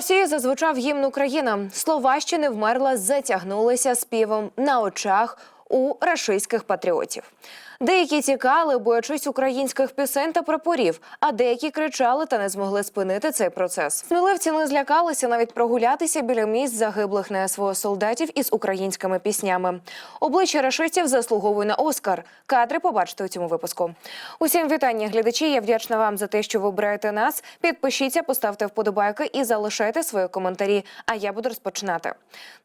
Росії зазвучав гімн Україна. Словащини вмерла, затягнулися співом на очах у рашистських патріотів. Деякі тікали, боячись українських пісень та прапорів, а деякі кричали та не змогли спинити цей процес. Сміливці не злякалися навіть прогулятися біля місць загиблих на СВО солдатів із українськими піснями. Обличчя рашистів заслуговує на Оскар. Кадри побачите у цьому випуску. Усім вітання, глядачі. Я вдячна вам за те, що ви обираєте нас. Підпишіться, поставте вподобайки і залишайте свої коментарі. А я буду розпочинати.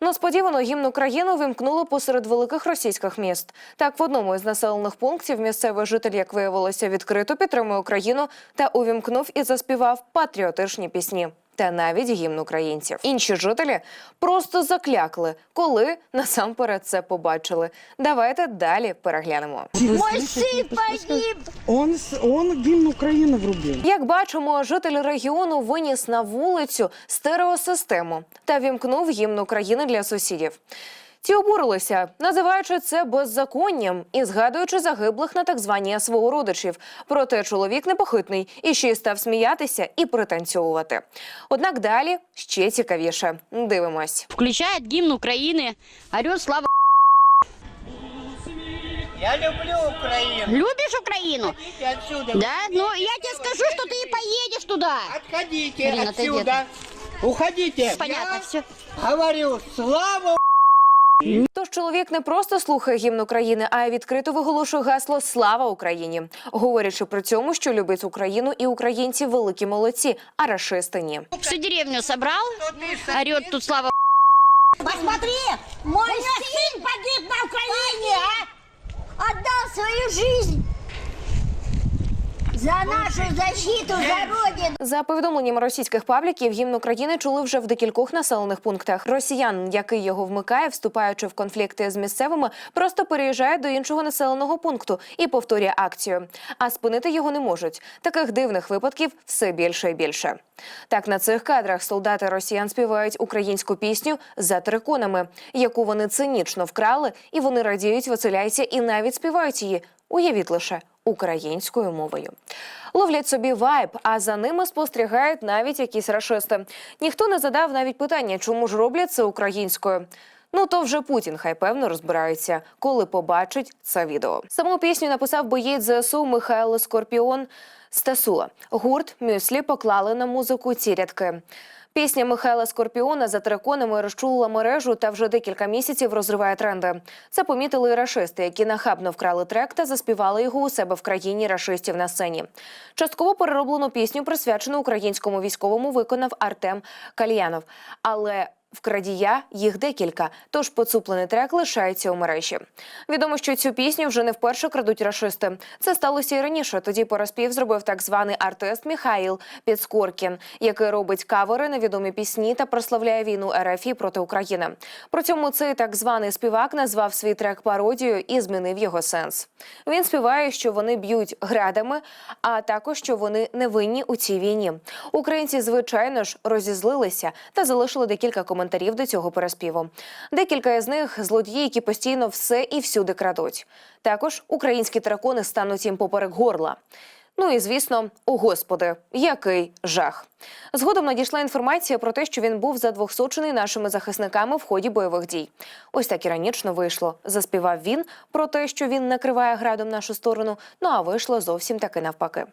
Несподівано гімн України вимкнули посеред великих російських міст. Так, в одному із населених пунктів місцевий житель, як виявилося, відкрито підтримує Україну та увімкнув і заспівав патріотичні пісні. Та навіть гімн українців. Інші жителі просто заклякли, коли насамперед це побачили. Давайте далі переглянемо. Мой сын погиб! Он, он гимн Украины врубил. Як бачимо, житель регіону виніс на вулицю стереосистему та вімкнув гімн України для сусідів. Ті обурилися, називаючи це беззаконням і згадуючи загиблих на так звані свого родичів. Проте чоловік непохитний і ще й став сміятися і пританцьовувати. Однак далі ще цікавіше. Дивимось. Включает гимн Украины, орет слава. Я люблю Украину. Любишь Украину? Идите отсюда. Да? Ну, я тебе скажу, что ты и поедешь туда. Отходите Марина, ты отсюда. Уходите. Понятно Я все. говорю, слава Тож чоловік не просто слухає гімн України, а й відкрито виголошує гасло Слава Україні, говорячи при цьому, що любить Україну і українці великі молодці, а рашисти ні. Всю деревню собрав, орет тут слава. Посмотри, мой син погиб на Україні, а? Отдал свою жизнь за нашу защиту, за Родину. За повідомленням російських пабліків, гімн України чули вже в декількох населених пунктах. Росіян, який його вмикає, вступаючи в конфлікти з місцевими, просто переїжджає до іншого населеного пункту і повторює акцію. А спинити його не можуть. Таких дивних випадків все більше і більше. Так на цих кадрах солдати росіян співають українську пісню за триконами, яку вони цинічно вкрали, і вони радіють, веселяються і навіть співають її. Уявіть лише українською мовою. Ловлять собі вайб, а за ними спостерігають навіть якісь рашисти. Ніхто не задав навіть питання, чому ж роблять це українською. Ну то вже Путін хай певно розбирається, коли побачить це відео. Саму пісню написав боєць ЗСУ Михайло Скорпіон Стасула. Гурт Мюслі поклали на музику ці рядки. Пісня Михайла Скорпіона за териконами розчулила мережу та вже декілька місяців розриває тренди. Це помітили і рашисти, які нахабно вкрали трек та заспівали його у себе в країні рашистів на сцені. Частково перероблену пісню, присвячену українському військовому, виконав Артем Кальянов. Але в крадія їх декілька, тож поцуплений трек лишається у мережі. Відомо, що цю пісню вже не вперше крадуть рашисти. Це сталося і раніше. Тоді порозпів зробив так званий артист Міхаїл Підскоркін, який робить кавери на відомі пісні та прославляє війну РФ проти України. При цьому цей так званий співак назвав свій трек пародією і змінив його сенс. Він співає, що вони б'ють градами, а також що вони не винні у цій війні. Українці, звичайно ж, розізлилися та залишили декілька коментарів до цього переспіву. Декілька із них злодії, які постійно все і всюди крадуть. Також українські таракони стануть їм поперек горла. Ну і звісно, о господи, який жах. Згодом надійшла інформація про те, що він був задвохсочений нашими захисниками в ході бойових дій. Ось так іронічно вийшло. Заспівав він про те, що він накриває градом нашу сторону. Ну а вийшло зовсім таки навпаки.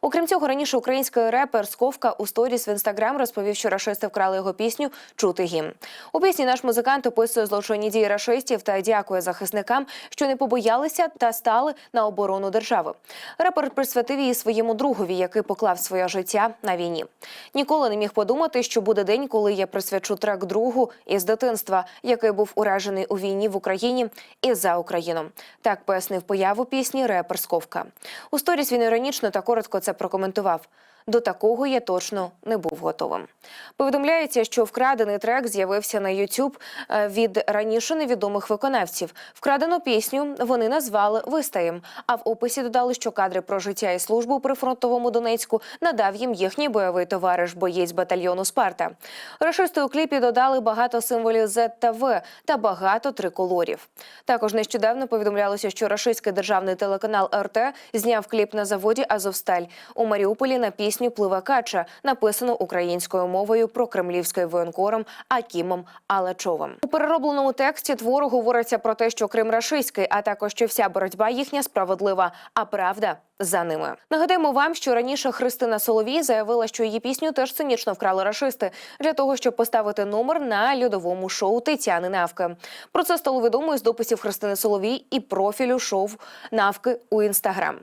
Окрім цього, раніше український репер Сковка у сторіс в інстаграм розповів, що рашисти вкрали його пісню Чути гімн. У пісні наш музикант описує злочинні дії рашистів та дякує захисникам, що не побоялися та стали на оборону держави. Репер присвятив її своєму другові, який поклав своє життя на війні. Ніколи не міг подумати, що буде день, коли я присвячу трек другу із дитинства, який був уражений у війні в Україні і за Україну. Так пояснив появу пісні репер Сковка. У сторіс він іронічно та коротко це прокоментував. До такого я точно не був готовим. Повідомляється, що вкрадений трек з'явився на YouTube е, від раніше невідомих виконавців. Вкрадену пісню вони назвали Вистаєм. А в описі додали, що кадри про життя і службу при фронтовому Донецьку надав їм їхній бойовий товариш, боєць батальйону Спарта. Рашисти у кліпі додали багато символів Z та В та багато триколорів. Також нещодавно повідомлялося, що рашистський державний телеканал РТ зняв кліп на заводі Азовсталь у Маріуполі на пісню пісню Плива кача, написану українською мовою про кремлівським воєнкором Акімом Алечовим. У переробленому тексті твору говориться про те, що Крим рашистський, а також що вся боротьба їхня справедлива, а правда за ними. Нагадаємо вам, що раніше Христина Соловій заявила, що її пісню теж цинічно вкрали рашисти для того, щоб поставити номер на льодовому шоу Тетяни Навки. Про це стало відомо із дописів Христини Соловій і профілю шоу Навки у інстаграм.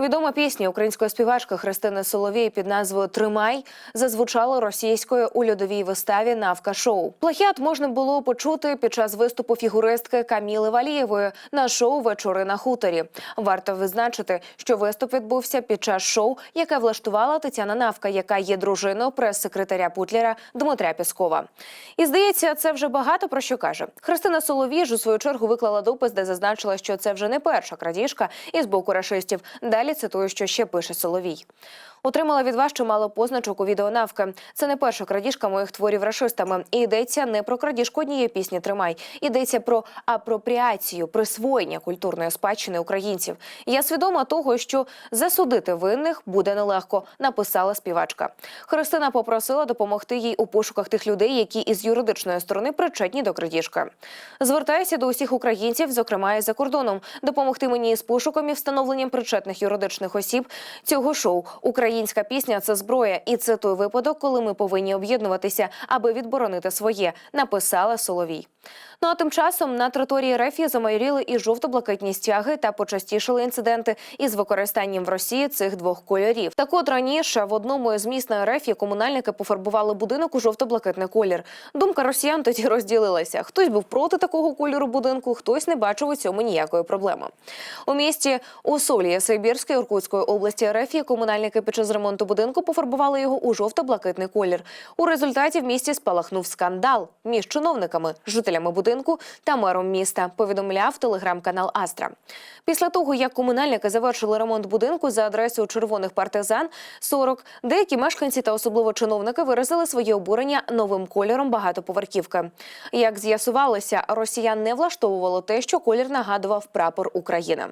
Відома пісня української співачки Христини Соловій під назвою Тримай зазвучала російською у льодовій виставі Навка шоу. Плагіат можна було почути під час виступу фігуристки Каміли Валієвої на шоу Вечори на хуторі. Варто визначити, що виступ відбувся під час шоу, яке влаштувала Тетяна Навка, яка є дружиною прес-секретаря Путлера Дмитря Піскова. І здається, це вже багато про що каже. Христина Соловій ж у свою чергу виклала допис, де зазначила, що це вже не перша крадіжка із боку рашистів. Далі цитую, що ще пише Соловій. Отримала від вас чимало позначок у відео навки. Це не перша крадіжка моїх творів рашистами. І йдеться не про крадіжку однієї пісні Тримай. Йдеться про апропріацію, присвоєння культурної спадщини українців. Я свідома того, що засудити винних буде нелегко, написала співачка. Христина попросила допомогти їй у пошуках тих людей, які із юридичної сторони причетні до крадіжки. Звертаюся до усіх українців, зокрема і за кордоном, допомогти мені із пошуком і встановленням причетних юридичних осіб цього шоу. Українська пісня це зброя, і це той випадок, коли ми повинні об'єднуватися, аби відборонити своє, написала Соловій. Ну а тим часом на території РФ замайоріли і жовто-блакитні стяги та почастішили інциденти із використанням в Росії цих двох кольорів. Так от раніше в одному із міст на РФ комунальники пофарбували будинок у жовто-блакитний колір. Думка росіян тоді розділилася. Хтось був проти такого кольору будинку, хтось не бачив у цьому ніякої проблеми. У місті Усольє Сибірської Іркутської області РФ комунальники під час ремонту будинку пофарбували його у жовто-блакитний колір. У результаті в місті спалахнув скандал між чиновниками, жителями будинку та мером міста. Повідомляв телеграм-канал Астра. Після того, як комунальники завершили ремонт будинку за адресою червоних партизан 40, деякі мешканці та особливо чиновники виразили своє обурення новим кольором багатоповерхівки. Як з'ясувалося, росіян не влаштовувало те, що колір нагадував прапор України.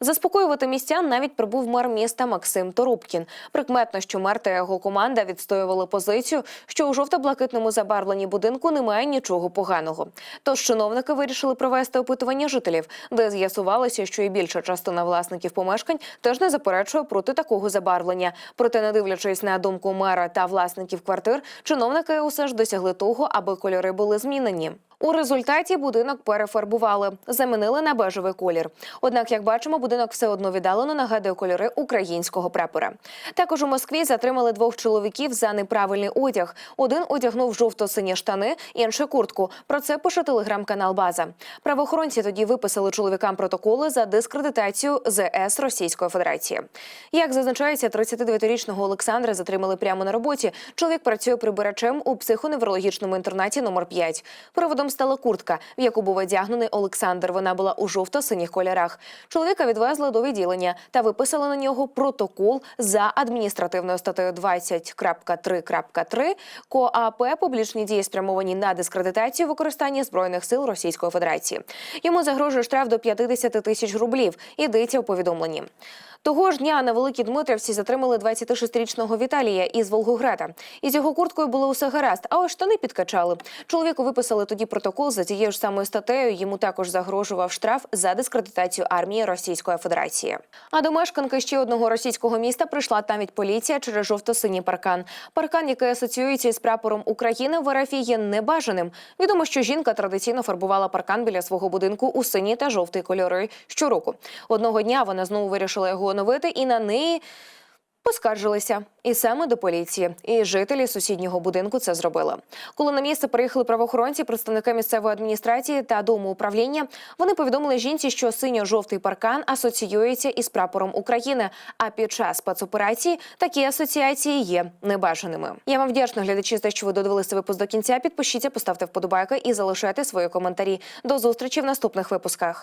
Заспокоювати містян навіть прибув мер міста Максим Торопкін. Прикметно, що мер та його команда відстоювали позицію, що у жовто-блакитному забарвленні будинку немає нічого поганого. Тож чиновники вирішили провести опитування жителів, де з'ясувалося, що і більша частина власників помешкань теж не заперечує проти такого забарвлення. Проте, не дивлячись на думку мера та власників квартир, чиновники усе ж досягли того, аби кольори були змінені. У результаті будинок перефарбували, замінили на бежевий колір. Однак, як бачимо, будинок все одно віддалено нагадує кольори українського прапора. Також у Москві затримали двох чоловіків за неправильний одяг. Один одягнув жовто-сині штани, інший куртку. Про це пише телеграм-канал База. Правоохоронці тоді виписали чоловікам протоколи за дискредитацію ЗС Російської Федерації. Як зазначається, 39-річного Олександра затримали прямо на роботі. Чоловік працює прибирачем у психоневрологічному інтернаті номер 5. Приводом стала куртка, в яку був одягнений Олександр. Вона була у жовто-синіх кольорах. Чоловіка відвезли до відділення та виписали на нього протокол за адміністративною статтею 20.3.3 КОАП публічні дії спрямовані на дискредитацію використання збройних сил Російської Федерації. Йому загрожує штраф до 50 тисяч рублів. Йдеться у повідомленні. Того ж дня на Великій Дмитрівці затримали 26-річного Віталія із Волгограда. Із його курткою було усе гаразд, а ось штани підкачали. Чоловіку виписали тоді протокол за тією ж самою статтею. Йому також загрожував штраф за дискредитацію армії Російської Федерації. А до мешканки ще одного російського міста прийшла навіть поліція через жовто-синій паркан. Паркан, який асоціюється із прапором України, в РФ є небажаним. Відомо, що жінка традиційно фарбувала паркан біля свого будинку у синій та жовтий кольори щороку. Одного дня вона знову вирішила його оновити, і на неї поскаржилися. І саме до поліції. І жителі сусіднього будинку це зробили. Коли на місце приїхали правоохоронці, представники місцевої адміністрації та дому управління, вони повідомили жінці, що синьо-жовтий паркан асоціюється із прапором України. А під час спецоперації такі асоціації є небажаними. Я вам вдячна глядачі за те, що ви додивилися випуск до кінця. Підпишіться, поставте вподобайки і залишайте свої коментарі. До зустрічі в наступних випусках.